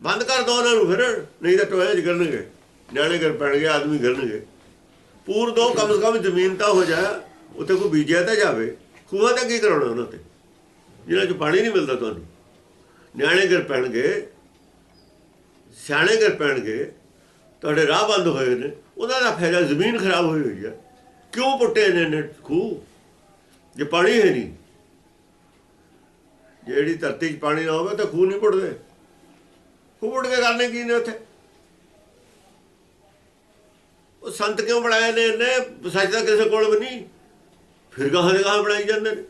ਬੰਦ ਕਰ ਦੋ ਉਹਨਾਂ ਨੂੰ ਫਿਰ, ਨਹੀਂ ਤਾਂ ਟੋਏ 'ਚ ਕਰਨਗੇ ਨਿਆਣੇ ਘਰ ਪੈਣਗੇ, ਆਦਮੀ ਕਰਨਗੇ ਪੂਰ ਦੋ, ਕਮ ਸੇ ਕਮ ਜ਼ਮੀਨ ਤਾਂ ਹੋ ਜਾ ਉੱਥੇ ਕੋਈ ਬੀਜਿਆ ਤਾਂ ਜਾਵੇ। ਖੂਹਾਂ ਤੇ ਕੀ ਕਰਾਉਣਾ ਉਹਨਾਂ ਤੇ? ਜਿਹਨਾਂ 'ਚ ਪਾਣੀ ਨਹੀਂ ਮਿਲਦਾ ਤੁਹਾਨੂੰ। ਨਿਆਣੇ ਘਰ ਪੈਣਗੇ, ਸਿਆਣੇ ਘਰ ਪੈਣਗੇ। ਤੁਹਾਡੇ ਰਾਹ ਬੰਦ ਹੋਏ ਨੇ। ਉਹਨਾਂ ਦਾ ਫਾਇਦਾ ਜ਼ਮੀਨ ਖਰਾਬ ਹੋਈ ਹੋਈ ਹੈ। ਕਿਉਂ ਪੁੱਟੇ ਨੇ ਨੇ ਖੂਹ? ਜੇ ਪਾਣੀ ਹੈ ਨਹੀਂ। ਜਿਹੜੀ ਧਰਤੀ 'ਚ ਪਾਣੀ ਨਾ ਹੋਵੇ ਤਾਂ ਖੂਹ ਨਹੀਂ ਪੁੱਟਦੇ। ਖੂਹ ਪੁੱਟ ਕੇ ਕਰਨੇ ਕੀ ਨੇ ਉੱਥੇ? ਉਹ ਸੰਤ ਕਿਉਂ ਬਣਾਏ ਨੇ ਇਹਨੇ? ਸੱਚ ਤਾਂ ਕਿਸੇ ਕੋਲ ਵੀ ਨਹੀਂ। ਫਿਰ ਗਾਹਾਂ ਦੇ ਗਾਹਾਂ ਬਣਾਈ ਜਾਂਦੇ ਨੇ?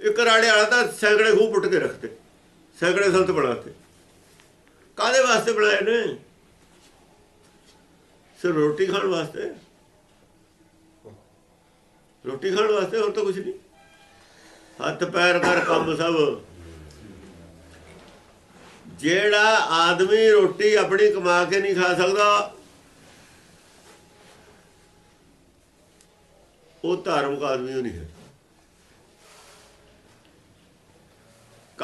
ਇੱਕ ਰਾੜੇ ਵਾਲਾ ਤਾਂ ਸੈਂਕੜੇ ਖੂਹ ਪੁੱਟ ਕੇ ਰੱਖਦੇ ਸੈਂਕੜੇ ਸੰਤ ਬਣਾਤੇ। ਕਾਦੇ ਵਾਸਤੇ ਬਣਾਏ ਨੇ ਸਿਰ ਰੋਟੀ ਖਾਣ ਵਾਸਤੇ? ਰੋਟੀ ਖਾਣ ਵਾਸਤੇ ਹੋਰ ਤਾਂ ਕੁਝ ਨਹੀਂ। ਹੱਥ ਪੈਰ ਕਰ ਕੰਮ ਸਭ। ਜਿਹੜਾ ਆਦਮੀ ਰੋਟੀ ਆਪਣੀ ਕਮਾ ਕੇ ਨਹੀਂ ਖਾ ਸਕਦਾ, ਉਹ ਧਾਰਮਿਕ ਆਦਮੀ ਨਹੀਂ ਹੈ।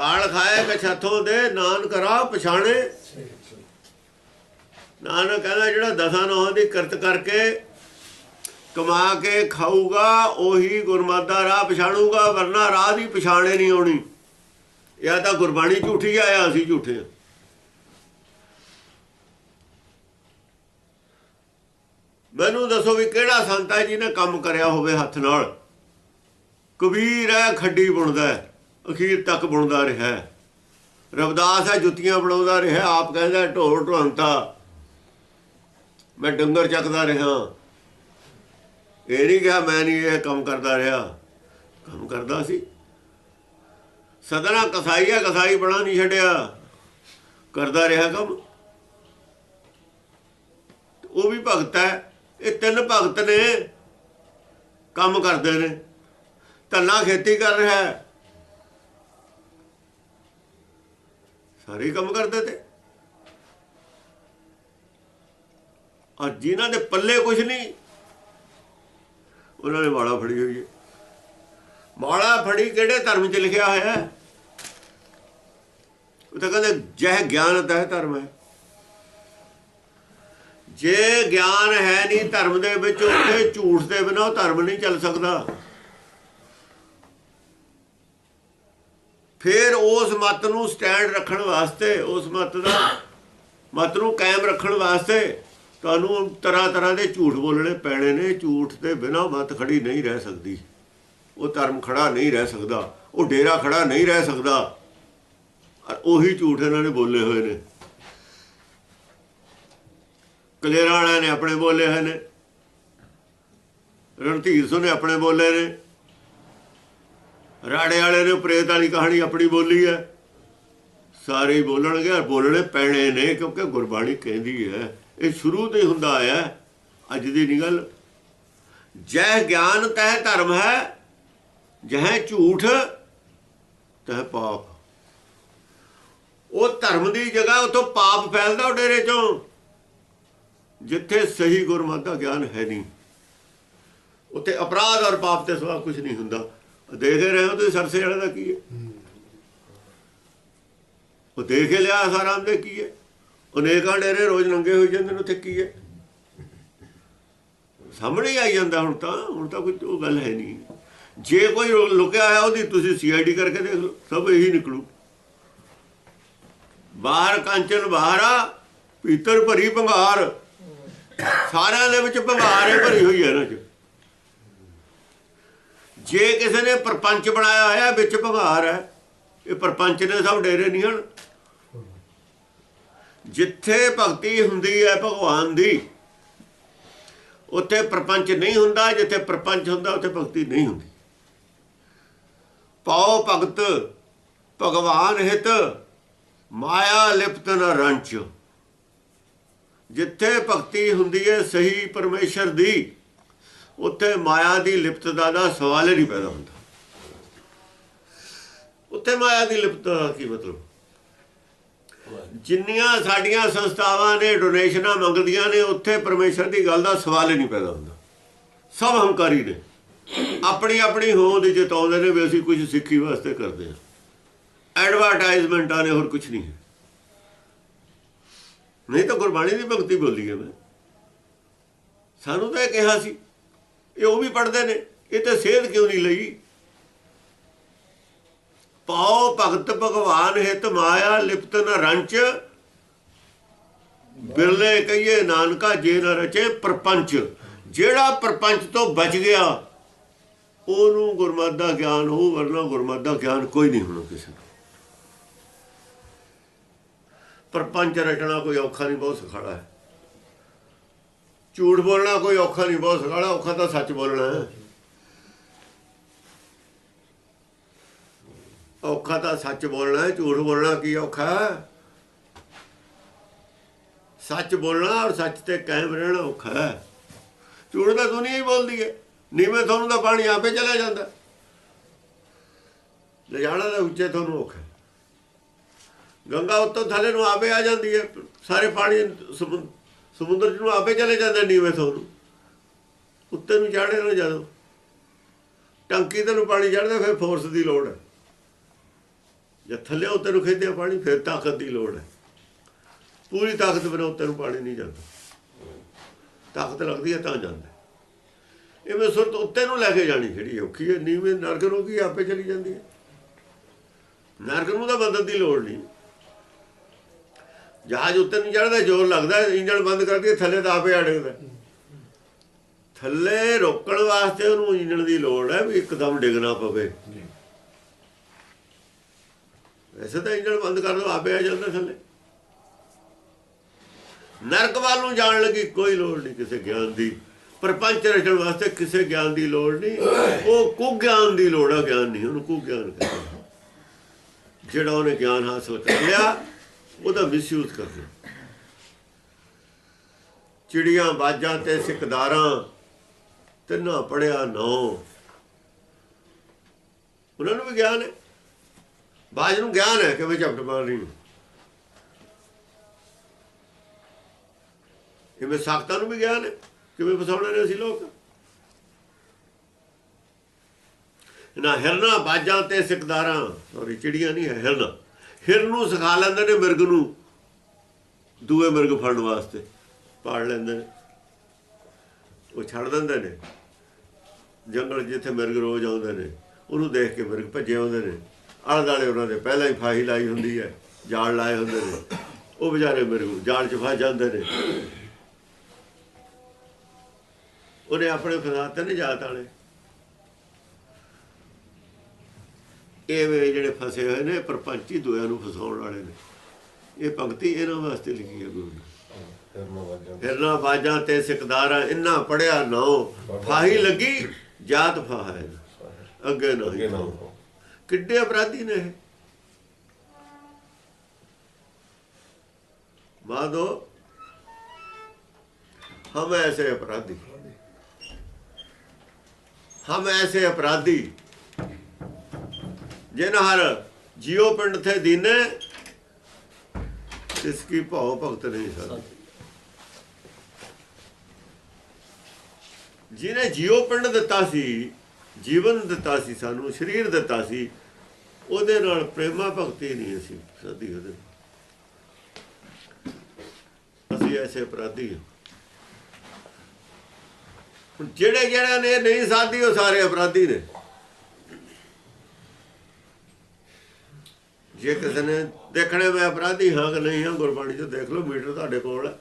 ਕਾਲ ਖਾਏ ਕਛਥੋਂ ਦੇ ਨਾਨਕ ਰਾਹ ਪਛਾਣੇ। ਨਾਨਕ ਕਹਿੰਦਾ ਜਿਹੜਾ ਦਸਾਂ ਨੌਹਾਂ ਦੀ ਕਿਰਤ ਕਰਕੇ ਕਮਾ ਕੇ ਖਾਊਗਾ ਉਹੀ ਗੁਰਮਤਿ ਰਾਹ ਪਛਾਣੂਗਾ ਵਰਨਾ ਰਾਹ ਦੀ ਪਛਾਣੇ ਨਹੀਂ ਆਉਣੀ। ਇਹ ਤਾਂ ਗੁਰਬਾਣੀ ਝੂਠੀ ਆ ਅਸੀਂ ਝੂਠੇ ਆ। ਮੈਨੂੰ ਦੱਸੋ ਵੀ ਕਿਹੜਾ ਸੰਤ ਹੈ ਜਿਹਨੇ ਕੰਮ ਕਰਿਆ ਹੋਵੇ ਹੱਥ ਨਾਲ? ਕਬੀਰ ਹੈ ਖੱਡੀ ਬੁਣਦਾ ਹੈ, ਅਖੀਰ ਤੱਕ ਬੁਣਦਾ ਰਿਹਾ ਰਵਦਾਸ ਹੈ, ਜੁੱਤੀਆਂ ਬਣਾਉਂਦਾ ਰਿਹਾ ਆਪ ਕਹਿੰਦਾ ਢੋਲ ਢੋਲਤਾ ਮੈਂ ਡੰਗਰ ਚੱਕਦਾ ਰਿਹਾ। ਇਹ ਨਹੀਂ ਕਿਹਾ, ਮੈਂ ਨਹੀਂ ਇਹ ਕੰਮ ਕਰਦਾ ਰਿਹਾ। ਕੰਮ ਕਰਦਾ ਸੀ। ਸਦਨਾ ਕਸਾਈ ਹੈ ਕਸਾਈ ਬਣਾ ਨਹੀਂ ਛੱਡਿਆ। ਕਰਦਾ ਰਿਹਾ ਕੰਮ। ਉਹ ਵੀ ਭਗਤ ਹੈ। ਇਹ ਤਿੰਨ ਭਗਤ ਨੇ। ਕੰਮ ਕਰਦੇ ਨੇ। ਧੰਨਾ ਖੇਤੀ ਕਰ ਰਿਹਾ ਹੈ। ਸਾਰੇ ਕੰਮ ਕਰਦੇ ਤੇ। ਆ ਜਿਨ੍ਹਾਂ ਦੇ ਪੱਲੇ ਕੁਝ ਨਹੀਂ। ਉਹਨਾਂ ਨੇ ਮਾਲਾ ਫੜੀ ਹੋਈ ਹੈ। ਮਾਲਾ ਫੜੀ ਕਿਹੜੇ ਧਰਮ 'ਚ ਲਿਖਿਆ ਹੋਇਆ ਹੈ? ਉਹ ਤਾਂ ਕਹਿੰਦੇ ਜਹ ਗਿਆਨ ਤਹਿ ਧਰਮ ਹੈ। ਜੇ ਗਿਆਨ ਹੈ ਨਹੀਂ ਧਰਮ ਦੇ ਵਿੱਚ, ਉੱਥੇ ਝੂਠ ਦੇ ਬਿਨਾਂ ਧਰਮ ਨਹੀਂ ਚੱਲ ਸਕਦਾ। ਫਿਰ ਉਸ ਮਤ ਨੂੰ ਸਟੈਂਡ ਰੱਖਣ ਵਾਸਤੇ, ਉਸ ਮਤ ਦਾ ਮਤ ਨੂੰ ਕਾਇਮ ਰੱਖਣ ਵਾਸਤੇ ਤੁਹਾਨੂੰ ਤਰ੍ਹਾਂ ਤਰ੍ਹਾਂ ਦੇ ਝੂਠ ਬੋਲਣੇ ਪੈਣੇ ਨੇ, ਝੂਠ ਦੇ ਬਿਨਾਂ ਮਤ ਖੜੀ ਨਹੀਂ ਰਹਿ ਸਕਦੀ। ਉਹ ਧਰਮ ਖੜਾ ਨਹੀਂ ਰਹਿ ਸਕਦਾ, ਉਹ ਡੇਰਾ ਖੜਾ ਨਹੀਂ ਰਹਿ ਸਕਦਾ। ਔਰ ਉਹੀ ਝੂਠ ਇਹਨਾਂ ਨੇ ਬੋਲੇ ਹੋਏ ਨੇ। ਕਲੇਰਾਂ ਵਾਲਿਆਂ ਨੇ ਆਪਣੇ ਬੋਲੇ ਹੋਏ ਨੇ। ਰਣਧੀਰ ਸਿੰਘ ਨੇ ਆਪਣੇ ਬੋਲੇ ਨੇ। ਰਾੜੇ ਵਾਲੇ ਨੇ ਪ੍ਰੇਤ ਵਾਲੀ ਕਹਾਣੀ ਆਪਣੀ ਬੋਲੀ ਹੈ। ਸਾਰੇ ਬੋਲਣਗੇ ਔਰ ਬੋਲਣੇ ਪੈਣੇ ਨੇ ਕਿਉਂਕਿ ਗੁਰਬਾਣੀ ਕਹਿੰਦੀ ਹੈ। ਇਹ ਸ਼ੁਰੂ ਤੋਂ ਹੀ ਹੁੰਦਾ ਆਇਆ ਅੱਜ ਦੀ ਨਹੀਂ ਗੱਲ। ਜੈ ਗਿਆਨ ਤਹਿ ਧਰਮ ਹੈ, ਜਹ ਝੂਠ ਤਹਿ ਪਾਪ। ਉਹ ਧਰਮ ਦੀ ਜਗ੍ਹਾ ਉਤੋਂ ਪਾਪ ਫੈਲਦਾ ਉਹ ਡੇਰੇ ਚੋਂ। ਜਿੱਥੇ ਸਹੀ ਗੁਰਮਤਿ ਦਾ ਗਿਆਨ ਹੈ ਨਹੀਂ। ਉੱਥੇ ਅਪਰਾਧ ਔਰ ਪਾਪ ਤੇ ਸਵਾ ਕੁਝ ਨਹੀਂ ਹੁੰਦਾ। ਦੇਖ ਰਹੇ ਹੋ ਤੁਸੀਂ ਸਰਸੇ ਵਾਲੇ ਦਾ ਕੀ ਹੈ? ਉਹ ਦੇਖ ਲਿਆ ਸਾਰਾਮ ਦੇ ਕੀ ਹੈ? ਅਨੇਕਾਂ ਡੇਰੇ ਰੋਜ਼ ਨੰਗੇ ਹੋਈ ਜਾਂਦੇ ਨੇ, ਉੱਥੇ ਕੀ ਹੈ? ਸਾਹਮਣੇ ਹੀ ਆਈ ਜਾਂਦਾ ਹੁਣ ਤਾਂ ਹੁਣ ਤਾਂ ਕੋਈ ਉਹ ਗੱਲ ਹੈ ਨਹੀਂ। ਜੇ ਕੋਈ ਲੁਕਿਆ ਹੋਇਆ ਉਹਦੀ ਤੁਸੀਂ ਸੀਆਈਡੀ ਕਰਕੇ ਦੇਖ ਲਓ, ਸਭ ਇਹੀ ਨਿਕਲੂ। ਬਾਹਰ ਕਾਂਚਨ ਬਾਹਰਾ ਭੀਤਰ ਭਰੀ ਭੰਗਾਰ। ਸਾਰਿਆਂ ਦੇ ਵਿੱਚ ਭੰਗਾਰ ਹੀ ਭਰੀ ਹੋਈ ਹੈ ਇਹਨਾਂ 'ਚ। ਜੇ ਕਿਸੇ ਨੇ ਪਰਪੰਚ ਬਣਾਇਆ ਹੋਇਆ, ਵਿੱਚ ਭਗਾਰ ਹੈ। ਇਹ ਪਰਪੰਚ ਨੇ ਸਭ ਡੇਰੇ ਨਹੀਂ ਹਨ। ਜਿੱਥੇ ਭਗਤੀ ਹੁੰਦੀ ਹੈ ਭਗਵਾਨ ਦੀ, ਉੱਥੇ ਪਰਪੰਚ ਨਹੀਂ ਹੁੰਦਾ। ਜਿੱਥੇ ਪਰਪੰਚ ਹੁੰਦਾ, ਉੱਥੇ ਭਗਤੀ ਨਹੀਂ ਹੁੰਦੀ। ਪਾਓ ਭਗਤ, ਭਗਵਾਨ ਹਿਤ, ਮਾਇਆ ਲਿਪਤ ਨ ਰੰਚ। ਜਿੱਥੇ ਭਗਤੀ ਹੁੰਦੀ ਹੈ, ਸਹੀ ਪਰਮੇਸ਼ਰ ਦੀ। ਉੱਥੇ ਮਾਇਆ ਦੀ ਲਿਪਤਤਾ ਦਾ ਸਵਾਲ ਹੀ ਨਹੀਂ ਪੈਦਾ ਹੁੰਦਾ। ਉੱਥੇ ਮਾਇਆ ਦੀ ਲਿਪਤਤਾ ਦਾ ਕੀ ਮਤਲਬ? ਜਿੰਨੀਆਂ ਸਾਡੀਆਂ ਸੰਸਥਾਵਾਂ ਨੇ, ਡੋਨੇਸ਼ਨਾਂ ਮੰਗਦੀਆਂ ਨੇ, ਉੱਥੇ ਪਰਮੇਸ਼ਰ ਦੀ ਗੱਲ ਦਾ ਸਵਾਲ ਹੀ ਨਹੀਂ ਪੈਦਾ ਹੁੰਦਾ। ਸਭ ਹੰਕਾਰੀ ਨੇ। ਆਪਣੀ ਆਪਣੀ ਹੋਂਦ ਜਿਤਾਉਂਦੇ ਨੇ ਵੀ ਅਸੀਂ ਕੁਝ ਸਿੱਖੀ ਵਾਸਤੇ ਕਰਦੇ ਹਾਂ। ਐਡਵਰਟਾਈਜ਼ਮੈਂਟਾਂ ਨੇ ਹੋਰ ਕੁਝ ਨਹੀਂ ਹੈ। ਨਹੀਂ ਤਾਂ ਗੁਰਬਾਣੀ ਦੀ ਭਗਤੀ ਬੋਲੀ ਹੈ ਮੈਂ। ਸਾਨੂੰ ਤਾਂ ਇਹ ਕਿਹਾ ਸੀ। ਇਹ ਉਹ ਵੀ ਪੜਦੇ ਨੇ, ਇਹ ਤੇ ਸੇਧ ਕਿਉਂ ਨਹੀਂ ਲਈ? ਪਾਓ ਭਗਤ ਭਗਵਾਨ ਹਿਤ ਮਾਇਆ ਲਿਪਤ ਨ ਰੰਚ। ਬਿਰਲੇ ਕਹੀਏ, ਨਾਨਕਾ ਜੇ ਨ ਰਚੇ ਪ੍ਰਪੰਚ। ਜਿਹੜਾ ਪ੍ਰਪੰਚ ਤੋਂ ਬਚ ਗਿਆ, ਉਹਨੂੰ ਗੁਰਮਤ ਦਾ ਗਿਆਨ ਹੋ ਵਰਨਾ ਗੁਰਮਤ ਦਾ ਗਿਆਨ ਕੋਈ ਨਹੀਂ ਹੋਣਾ ਕਿਸੇ ਨੂੰ ਪ੍ਰਪੰਚ ਰਚਣਾ ਕੋਈ ਔਖਾ ਨਹੀਂ, ਬਹੁਤ ਸਖਾਲਾ ਹੈ। ਝੂਠ ਬੋਲਣਾ ਕੋਈ ਔਖਾ ਨਹੀਂ, ਬਹੁਤ ਸਗਾਲਾ ਔਖਾ ਤਾਂ ਸੱਚ ਬੋਲਣਾ ਹੈ। ਔਖਾ ਤਾਂ ਸੱਚ ਬੋਲਣਾ ਹੈ, ਝੂਠ ਬੋਲਣਾ ਕੀ ਔਖਾ ਸੱਚ ਬੋਲਣਾ ਔਰ ਸੱਚ ਤੇ ਕਾਇਮ ਰਹਿਣਾ ਔਖਾ ਹੈ। ਝੂਠ ਤਾਂ ਦੁਨੀਆ ਹੀ ਬੋਲਦੀ ਹੈ, ਨੀਵੇਂ ਤੁਹਾਨੂੰ ਤਾਂ ਪਾਣੀ ਆਪੇ ਚਲਾ ਜਾਂਦਾ। ਲਿਜਾਣਾ ਤਾਂ ਉੱਚੇ ਤੁਹਾਨੂੰ ਔਖਾ ਗੰਗਾ ਉੱਤੋਂ ਥੱਲੇ ਨੂੰ ਆਪੇ ਆ ਜਾਂਦੀ ਹੈ, ਸਾਰੇ ਪਾਣੀ ਸਮੁੰਦਰ ਚ ਨੂੰ ਆਪੇ ਚਲੇ ਜਾਂਦੇ ਨੀਵੇਂ ਤੁਹਾਨੂੰ ਉੱਤੇ ਨੂੰ ਚੜ੍ਹੇ ਨਾ ਜਦੋਂ। ਟੰਕੀ ਤੇ ਨੂੰ ਪਾਣੀ ਚੜ੍ਹਦਾ, ਫਿਰ ਫੋਰਸ ਦੀ ਲੋੜ ਹੈ। ਜੇ ਥੱਲੇ ਉੱਤੇ ਨੂੰ ਖਿੱਚਦੇ ਪਾਣੀ, ਫਿਰ ਤਾਕਤ ਦੀ ਲੋੜ ਹੈ। ਪੂਰੀ ਤਾਕਤ ਬਿਨਾਂ ਉੱਤੇ ਨੂੰ ਪਾਣੀ ਨਹੀਂ ਜਾਂਦਾ। ਤਾਕਤ ਲੱਗਦੀ ਹੈ ਤਾਂ ਜਾਂਦਾ ਇਵੇਂ ਸੁਰਤ ਉੱਤੇ ਨੂੰ ਲੈ ਕੇ ਜਾਣੀ ਜਿਹੜੀ ਔਖੀ ਹੈ। ਨੀਵੇਂ ਨਰਕ ਨੂੰ ਕੀ ਆਪੇ ਚਲੀ ਜਾਂਦੀ ਹੈ। ਨਰਕ ਨੂੰ ਤਾਂ ਬੰਦਨ ਦੀ ਲੋੜ ਨਹੀਂ। ਜਹਾਜ਼ ਉੱਤੇ ਨੂੰ ਚੜਦਾ ਜ਼ੋਰ ਲੱਗਦਾ ਇੰਜਣ ਬੰਦ ਕਰਕੇ ਥੱਲੇ ਤਾਂ ਆਪੇ ਅੜੇਗਾ ਥੱਲੇ ਰੋਕਣ ਵਾਸਤੇ ਉਹਨੂੰ ਇੰਜਣ ਦੀ ਲੋੜ ਹੈ ਵੀ ਇੱਕਦਮ ਡਿੱਗਣਾ ਪਵੇ। ਵੈਸੇ ਤਾਂ ਇੰਜਣ ਬੰਦ ਕਰ ਦੋ ਆਪੇ ਆ ਜਾਂਦਾ ਥੱਲੇ। ਨਰਕ ਵੱਲ ਨੂੰ ਜਾਣ ਲੱਗੀ ਕੋਈ ਲੋੜ ਨਹੀਂ ਕਿਸੇ ਗਿਆਨ ਦੀ। ਪ੍ਰਪੰਚ ਰਚਣ ਵਾਸਤੇ ਕਿਸੇ ਗਿਆਨ ਦੀ ਲੋੜ ਨਹੀਂ। ਉਹ ਕੁ ਗਿਆਨ ਦੀ ਲੋੜ ਆ ਗਿਆਨ ਨਹੀਂ ਉਹਨੂੰ ਕੁ ਗਿਆਨ ਕਹਿੰਦੇ ਜਿਹੜਾ ਉਹਨੇ ਗਿਆਨ ਹਾਸਲ ਕਰ ਲਿਆ ਉਹਦਾ ਮਿਸਯੂਜ਼ ਕਰਦੇ। ਚਿੜੀਆਂ, ਬਾਜਾਂ ਤੇ ਸਿਕਦਾਰਾਂ, ਤਿੰਨਾਂ ਪੜਿਆ ਨੌ। ਉਹਨਾਂ ਨੂੰ ਵੀ ਗਿਆਨ ਹੈ। ਬਾਜ ਨੂੰ ਗਿਆਨ ਹੈ ਕਿ ਮੈਂ ਝਪਟ ਮਾਰ ਰਹੀ ਹਾਂ ਇਵੇਂ ਸਾਖਤਾਂ ਨੂੰ ਵੀ ਗਿਆਨ ਹੈ, ਕਿਵੇਂ ਫਸਾਉਣੇ ਨੇ ਅਸੀਂ ਲੋਕ। ਨਾ ਹਿਰਨਾ, ਬਾਜਾਂ ਤੇ ਸਿਕਦਾਰਾਂ। ਸੌਰੀ ਚਿੜੀਆਂ ਨਹੀਂ ਹੈ, ਹਿਰਨਾ। ਹਿਰਨ ਨੂੰ ਸਿਖਾ ਲੈਂਦੇ ਨੇ ਮਿਰਗ ਨੂੰ। ਦੂਏ ਮਿਰਗ ਫੜਨ ਵਾਸਤੇ ਪਾੜ ਲੈਂਦੇ ਨੇ। ਉਹ ਛੱਡ ਦਿੰਦੇ ਨੇ। ਜੰਗਲ ਜਿੱਥੇ ਮਿਰਗ ਰੋਜ਼ ਆਉਂਦੇ ਨੇ, ਉਹਨੂੰ ਦੇਖ ਕੇ ਮਿਰਗ ਭੱਜੇ ਆਉਂਦੇ ਨੇ। ਆਲੇ ਦਾਲੇ ਉਹਨਾਂ ਦੇ ਪਹਿਲਾਂ ਹੀ ਫਾਹੀ ਲਾਈ ਹੁੰਦੀ ਹੈ, ਜਾਲ ਲਾਏ ਹੁੰਦੇ ਨੇ। ਉਹ ਵਿਚਾਰੇ ਮਿਰਗ ਜਾਲ 'ਚ ਫਸ ਜਾਂਦੇ ਨੇ। ਉਹਨੇ ਆਪਣੇ ਫਸਾਤੇ ਨੇ ਜਾਤ ਵਾਲੇ। ਇਹ ਜਿਹੜੇ ਫਸੇ ਹੋਏ ਨੇ ਪਰਪੰਚੀ ਦੋਆਂ ਨੂੰ ਫਸਾਉਣ ਵਾਲੇ ਨੇ। ਇਹ ਪੰਕਤੀ ਇਹਨਾਂ ਵਾਸਤੇ ਲਿਖੀ ਹੈ ਗੁਰੂ ਨੇ। ਫਿਰਨਾ ਬਾਜਾਂ ਤੇ ਸਿਕਦਾਰਾਂ ਇੰਨਾ ਪੜਿਆ ਨਾਉ ਫਾਹੀ ਲੱਗੀ ਜਾਤ ਫਾਹ ਅੱਗੇ ਨਹੀਂ ਕਿੱਡੇ ਅਪਰਾਧੀ ਨੇ ਮਾਦੋ ਹਮ ਐਸੇ ਅਪਰਾਧੀ। ਹਮ ਐਸੇ ਅਪਰਾਧੀ। ਜਿਨ ਹਰ ਜਿਉ ਪਿੰਡ ਤੇ ਦੀਨੇ ਇਸ ਕੀ ਭਾਉ ਭਗਤ ਨਹੀਂ ਸਕਦਾ ਜਿਹਨੇ ਜਿਉ ਪਿੰਡ ਦਿੱਤਾ ਸੀ, ਜੀਵਨ ਦਿੱਤਾ ਸੀ, ਸਾਨੂੰ ਸਰੀਰ ਦਿੱਤਾ ਸੀ, ਉਹਦੇ ਨਾਲ ਪ੍ਰੇਮਾ ਭਗਤੀ ਨਹੀਂ ਅਸੀਂ ਸਦੀ ਉਹਦੇ ਅਸੀਂ ਐਸੇ ਅਪਰਾਧੀ ਹਾਂ। ਜਿਹੜੇ ਜਿਹੜਾ ਨੇ ਨਹੀਂ ਸਾਧੀ ਉਹ ਸਾਰੇ ਅਪਰਾਧੀ ਨੇ। ਜੇ ਕਿਸੇ ਨੇ ਦੇਖਣੇ ਮੈਂ ਅਪਰਾਧੀ ਹਾਂ ਕਿ ਨਹੀਂ ਹਾਂ, ਗੁਰਬਾਣੀ 'ਚ ਦੇਖ ਲਓ, ਮੀਟਰ ਤੁਹਾਡੇ ਕੋਲ ਹੈ।